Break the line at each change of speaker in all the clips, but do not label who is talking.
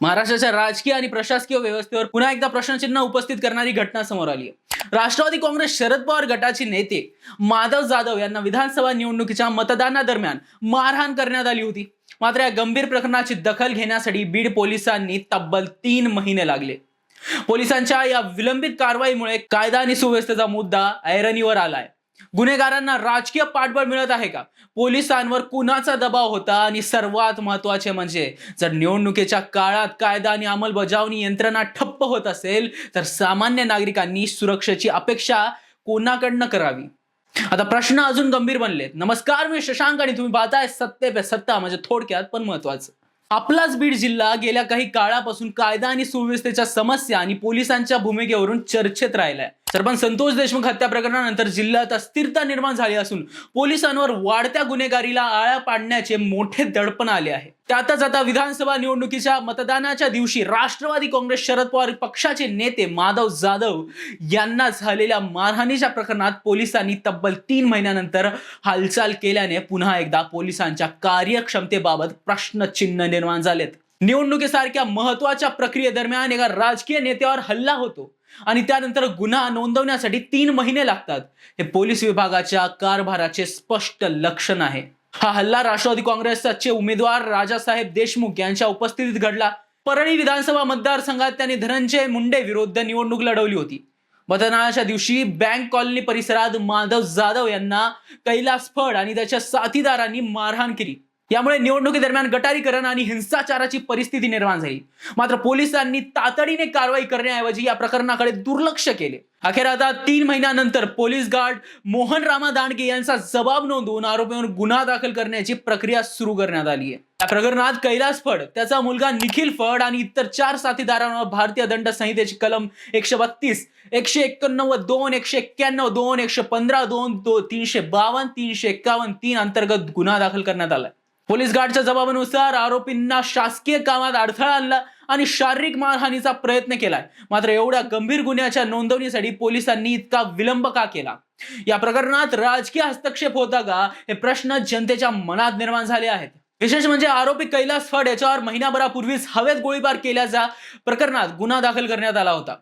महाराष्ट्राच्या राजकीय आणि प्रशासकीय व्यवस्थेवर पुन्हा एकदा प्रश्नचिन्ह उपस्थित करणारी घटना समोर आली आहे. राष्ट्रवादी काँग्रेस शरद पवार गटाचे नेते माधव जाधव यांना विधानसभा निवडणुकीच्या मतदानादरम्यान मारहाण करण्यात आली होती. मात्र या गंभीर प्रकरणाची दखल घेण्यासाठी बीड पोलिसांनी तब्बल तीन महिने लागले. पोलिसांच्या या विलंबित कारवाईमुळे कायदा आणि सुव्यवस्थेचा मुद्दा ऐरणीवर आलाय. गुन्हेगारांना राजकीय पाठबळ मिळत आहे का? पोलिसांवर कुणाचा दबाव होता? आणि सर्वात महत्त्वाचे म्हणजे जर निवडणुकीच्या काळात कायदा आणि अंमलबजावणी यंत्रणा ठप्प होत असेल तर सामान्य नागरिकांनी सुरक्षेची अपेक्षा कोणाकडनं करावी? आता प्रश्न अजून गंभीर बनलेत. नमस्कार मी शशांक आणि तुम्ही पाहताय सत्य पे सत्ता म्हणजे थोडक्यात पण महत्वाचं. आपलाच बीड जिल्हा गेल्या काही काळापासून कायदा आणि सुव्यवस्थेच्या समस्या आणि पोलिसांच्या भूमिकेवरून चर्चेत राहिलाय. सरपंच संतोष देशमुख हत्या प्रकरणानंतर जिल्ह्यात अस्थिरता निर्माण झाली असून पोलिसांवर वाढत्या गुन्हेगारीला आळा पाडण्याचे मोठे दडपण आले आहे. त्यातच आता विधानसभा निवडणुकीच्या मतदानाच्या दिवशी राष्ट्रवादी काँग्रेस शरद पवार पक्षाचे नेते माधव जाधव यांना झालेल्या मारहाणीच्या प्रकरणात पोलिसांनी तब्बल तीन महिन्यानंतर हालचाल केल्याने पुन्हा एकदा पोलिसांच्या कार्यक्षमतेबाबत प्रश्नचिन्ह निर्माण झालेत. निवडणुकीसारख्या महत्त्वाच्या प्रक्रियेदरम्यान एका राजकीय नेत्यावर हल्ला होतो. आणि त्यानंतर गुन्हा नोंदवण्यासाठी तीन महिने लागतात. हे पोलीस विभागाच्या कारभाराचे स्पष्ट लक्षण आहे. हा हल्ला राष्ट्रवादी काँग्रेसचे उमेदवार राजासाहेब देशमुख यांच्या उपस्थितीत घडला. परळी विधानसभा मतदारसंघात त्यांनी धनंजय मुंडे विरुद्ध निवडणूक लढवली होती. मतदानाच्या दिवशी बँक कॉलनी परिसरात माधव जाधव यांना कैलास फड आणि त्याच्या साथीदारांनी मारहाण केली. यामुळे निवडणुकीदरम्यान गटारीकरण आणि हिंसाचाराची परिस्थिती निर्माण झाली. मात्र पोलिसांनी तातडीने कारवाई करण्याऐवजी या प्रकरणाकडे दुर्लक्ष केले. अखेर आता तीन महिन्यानंतर पोलीस गार्ड मोहन रामा दांडगे यांचा जबाब नोंदवून आरोपींवर गुन्हा दाखल करण्याची प्रक्रिया सुरू करण्यात आली आहे. या प्रकरणात कैलास फड त्याचा मुलगा निखिल फड आणि इतर चार साथीदारांवर भारतीय दंड संहितेची कलम एकशे बत्तीस एकशे एकोणनव्वद दोन एकशे एक्क्याण्णव दोन एकशे पंधरा दोन दो तीनशे बावन्न तीनशे एक्कावन्न तीन अंतर्गत गुन्हा दाखल करण्यात आलाय. पोलीस गार्डच्या जबाबानुसार आरोपींना शासकीय कामात अडथळा आणला आणि शारीरिक मारहाणीचा प्रयत्न केलाय. मात्र एवढ्या गंभीर गुन्ह्याच्या नोंदवणीसाठी पोलिसांनी इतका विलंब का केला? या प्रकरणात राजकीय हस्तक्षेप होता का? हे प्रश्न जनतेच्या मनात निर्माण झाले आहेत. विशेष म्हणजे आरोपी कैलास फड याच्यावर महिनाभरापूर्वीच हवेत गोळीबार केल्याच्या प्रकरणात गुन्हा दाखल करण्यात आला होता.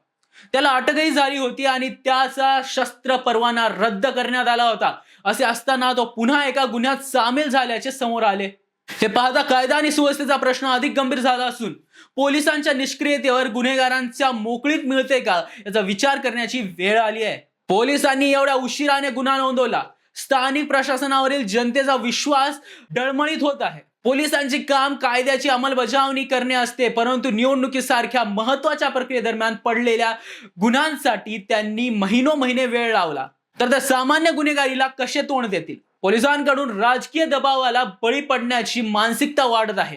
त्याला अटकही झाली होती आणि त्याचा शस्त्र परवाना रद्द करण्यात आला होता. असे असताना तो पुन्हा एका गुन्ह्यात सामील झाल्याचे समोर आले. हे पाहता कायदा आणि सुव्यवस्थेचा प्रश्न अधिक गंभीर झाला असून पोलिसांच्या निष्क्रियतेवर गुन्हेगारांच्या मोकळीत मिळते का याचा विचार करण्याची वेळ आली आहे. पोलिसांनी एवढ्या उशिराने गुन्हा नोंदवला. स्थानिक प्रशासनावरील जनतेचा विश्वास डळमळीत होत आहे. पोलिसांचे काम कायद्याची अंमलबजावणी करणे असते परंतु निवडणुकीसारख्या महत्त्वाच्या प्रक्रियेदरम्यान पडलेल्या गुन्ह्यांसाठी त्यांनी महिनो महिने वेळ लावला. तर त्या सामान्य गुन्हेगारीला कसे तोंड देतील? पोलिसांकडून राजकीय दबावाला बळी पडण्याची मानसिकता वाढत आहे.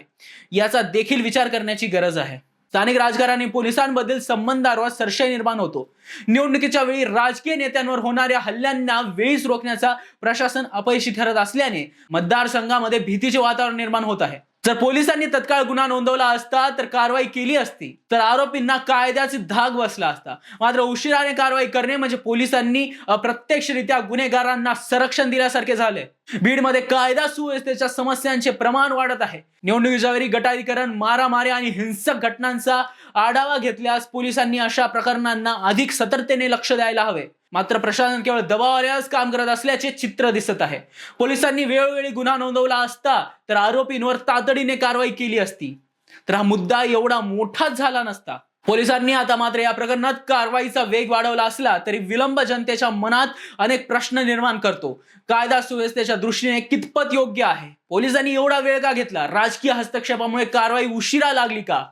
याचा देखील विचार करण्याची गरज आहे. स्थानिक राजकारणी पोलिसांबद्दल संबंधावर संशय निर्माण होतो. निवडणुकीच्या वेळी राजकीय नेत्यांवर होणाऱ्या हल्ल्यांना वेळीच रोखण्याचा प्रशासन अपयशी ठरत असल्याने मतदारसंघामध्ये भीतीचे वातावरण निर्माण होत आहे. जर पोलिसांनी तत्काळ गुन्हा नोंदवला असता तर कारवाई केली असती. तर आरोपींना कायद्याची धाग बसला असता. मात्र उशिराने कारवाई करणे म्हणजे पोलिसांनी प्रत्यक्षरित्या गुन्हेगारांना संरक्षण दिल्यासारखे झाले. बीडमध्ये कायदा सुव्यवस्थेच्या समस्यांचे प्रमाण वाढत आहे. निवडणुकीच्या वेळी गटारीकरण मारामारी आणि हिंसक घटनांचा आढावा घेतल्यास पोलिसांनी अशा प्रकरणांना अधिक सतर्कतेने लक्ष द्यायला हवे. मात्र प्रशासन केवळ दबावाल्याच काम करत असल्याचे चित्र दिसत आहे. पोलिसांनी वेळोवेळी गुन्हा नोंदवला असता तर आरोपींवर तातडीने कारवाई केली असती. तर हा मुद्दा एवढा मोठाच झाला नसता. पोलिसांनी आता मात्र या प्रकरणात कारवाईचा वेग वाढवला असला तरी विलंब जनतेच्या मनात अनेक प्रश्न निर्माण करतो. कायदा सुव्यवस्थेच्या दृष्टीने कितपत योग्य आहे? पोलिसांनी एवढा वेळ का घेतला? राजकीय हस्तक्षेपामुळे कारवाई उशिरा लागली का?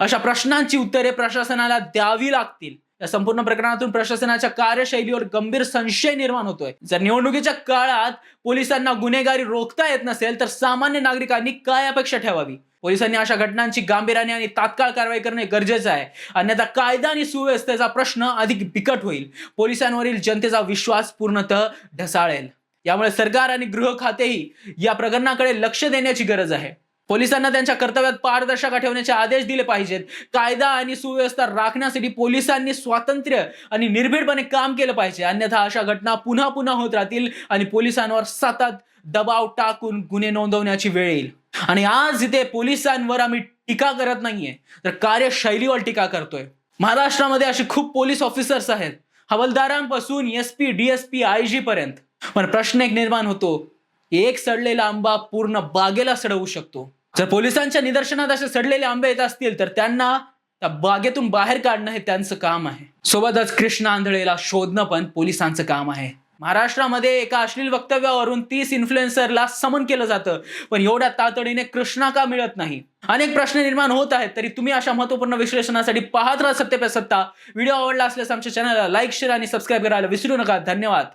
अशा प्रश्नांची उत्तरे प्रशासनाला द्यावी लागतील. या संपूर्ण प्रकरणातून प्रशासनाच्या कार्यशैलीवर गंभीर संशय निर्माण होतोय. जर निवडणुकीच्या काळात पोलिसांना गुन्हेगारी रोखता येत नसेल तर सामान्य नागरिकांनी काय अपेक्षा ठेवावी? पोलिसांनी अशा घटनांची गांभीर्याने आणि तात्काळ कारवाई करणे गरजेचं आहे. अन्यथा कायदा आणि सुव्यवस्थेचा प्रश्न अधिक बिकट होईल. पोलिसांवरील जनतेचा विश्वास पूर्णतः ढसाळेल. यामुळे सरकार आणि गृह खातेही या प्रकरणाकडे लक्ष देण्याची गरज आहे. पोलिसांना त्यांच्या कर्तव्यात पारदर्शका ठेवण्याचे आदेश दिले पाहिजेत. कायदा आणि सुव्यवस्था राखण्यासाठी पोलिसांनी स्वातंत्र्य आणि निर्भीडपणे काम केलं पाहिजे. अन्यथा अशा घटना पुन्हा पुन्हा होत राहतील आणि पोलिसांवर सतत दबाव टाकून गुन्हे नोंदवण्याची वेळ येईल. आणि आज इथे पोलिसांवर आम्ही टीका करत नाहीये. तर कार्यशैलीवर टीका करतोय. महाराष्ट्रामध्ये असे खूप पोलीस ऑफिसर्स आहेत. हवालदारांपासून S P DSP I G पर्यंत. पण प्रश्न एक निर्माण होतो. एक सडलेला आंबा पूर्ण बागेला सडवू शकतो. जर पोलिसांच्या निदर्शनात असे सडलेले आंबे येत असतील तर त्यांना त्या बागेतून बाहेर काढणं हे त्यांचं काम आहे. सोबतच कृष्ण आंधळेला शोधणं पण पोलिसांचं काम आहे. महाराष्ट्रामध्ये एका अश्लील वक्तव्यावरून तीस इन्फ्लुएन्सरला समन केलं जातं पण एवढ्या तातडीने कृष्णा का मिळत नाही? अनेक प्रश्न निर्माण होत आहेत तरी तुम्ही अशा महत्त्वपूर्ण विश्लेषणासाठी पाहत राहा सत्य पे सत्ता व्हिडिओ आवडला असल्यास आमच्या चॅनलला लाईक शेअर आणि सबस्क्राईब करायला विसरू नका. धन्यवाद.